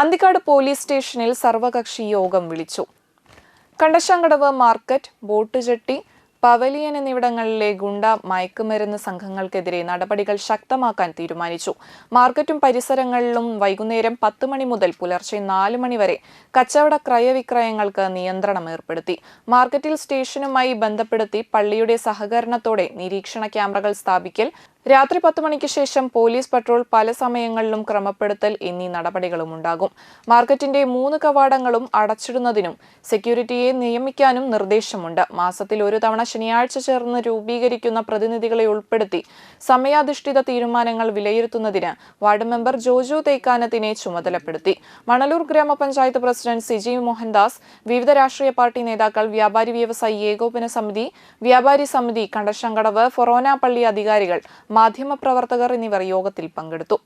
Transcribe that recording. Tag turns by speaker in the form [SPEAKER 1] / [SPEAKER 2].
[SPEAKER 1] Anthikad police സ്റ്റേഷനിൽ സർവകക്ഷി യോഗം വിളിച്ചു. Kandassankadavu market boat jetty pavilion എന്നിവിടങ്ങളിലെ ഗുണ്ട മയക്കുമരുന്ന് സംഘങ്ങൾക്കെതിരെ നടപടികൾ ശക്തമാക്കാൻ തീരുമാനിച്ചു. മാർക്കറ്റും പരിസരങ്ങളിലും വൈകുന്നേരം പത്ത് മണി മുതൽ പുലർച്ചെ നാല് മണി വരെ കച്ചവട ക്രയവിക്രയങ്ങൾക്ക് നിയന്ത്രണം ഏർപ്പെടുത്തി. മാർക്കറ്റിൽ സ്റ്റേഷനുമായി ബന്ധപ്പെടുത്തി പള്ളിയുടെ സഹകരണത്തോടെ നിരീക്ഷണ ക്യാമറകൾ സ്ഥാപിക്കൽ രാത്രി പത്ത് മണിക്ക് ശേഷം പോലീസ് പട്രോൾ പല സമയങ്ങളിലും ക്രമപ്പെടുത്തൽ എന്നീ നടപടികളും ഉണ്ടാകും. മാർക്കറ്റിന്റെ മൂന്ന് കവാടങ്ങളും അടച്ചിടുന്നതിനും സെക്യൂരിറ്റിയെ നിയമിക്കാനും നിർദ്ദേശമുണ്ട്. മാസത്തിൽ ഒരു തവണ ശനിയാഴ്ച ചേർന്ന് രൂപീകരിക്കുന്ന പ്രതിനിധികളെ ഉൾപ്പെടുത്തി സമയാധിഷ്ഠിത തീരുമാനങ്ങൾ വിലയിരുത്തുന്നതിന് വാർഡ് മെമ്പർ ജോജു തേക്കാനത്തിനെ ചുമതലപ്പെടുത്തി. മണലൂർ ഗ്രാമപഞ്ചായത്ത് പ്രസിഡന്റ് സിജി മോഹൻദാസ് വിവിധ രാഷ്ട്രീയ പാർട്ടി നേതാക്കൾ വ്യാപാരി വ്യവസായി ഏകോപന സമിതി വ്യാപാരി സമിതി കണ്ടശങ്കടവ് ഫൊറോന പള്ളി അധികാരികൾ മാധ്യമപ്രവർത്തകർ എന്നിവർ യോഗത്തിൽ പങ്കെടുത്തു